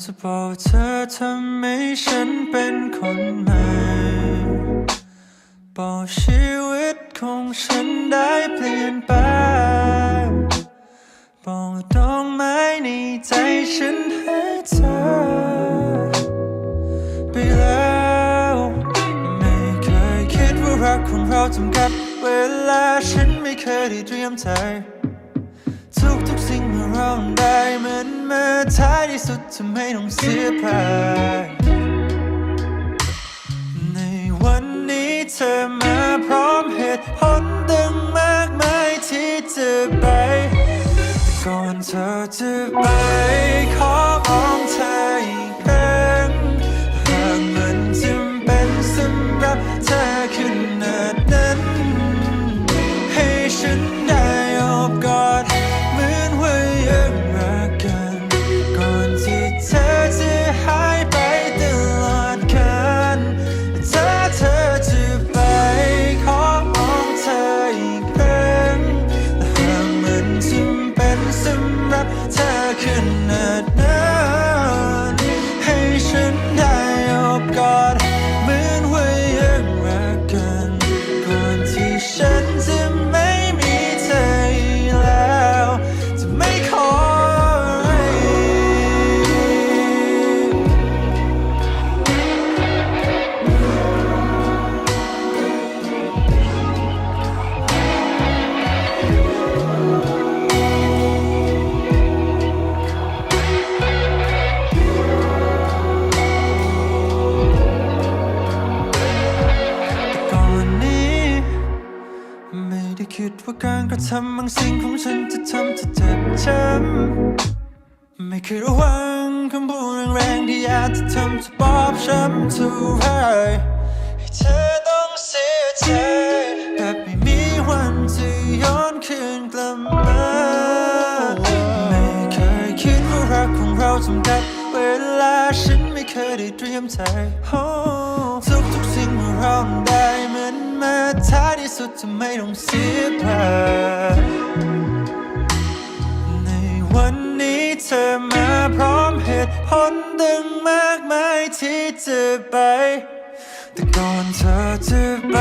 จะบอกเธอทำให้ฉันเป็นคนใหม่บอกชีวิตของฉันได้เปลี่ยนไปบอกดอกไม้ในใจฉันให้เธอไปแล้วไม่เคยคิดว่ารักของเราจำกัดเวลาฉันไม่เคยได้เตรียมใจทุกทุกสิ่ง เมื่อเราได้มันมาท้ายที่สุดทำให้ต้องเสียไปในวันนี้เธอมาพร้อมเหตุผลตั้งมากมายที่จะไป ก่อนเธอจะไปขอมองเธออีกครั้งหากมันจำเป็นสำหรับเธอขนาดนั้น ให้ฉันได้ การะทำบางสิ่งของฉันจะทำเธอเจ็บช้ำไม่เคยระวังคำพูดแรงๆที่อาจจะทำเธอบอบช้ำทุกไรให้เธอต้องเสียใจแบบไม่มีวันจะย้อนคืนกลับมาไม่เคยคิดว่ารักของเราจำกัดเวลาฉันไม่เคยได้เตรียมใจทุ สุดจะไม่ต้องเสียเปล่าในวันนี้เธอมาพร้อมเหตุผลดึงมากมายที่จะไป แต่ก่อนเธอจะไป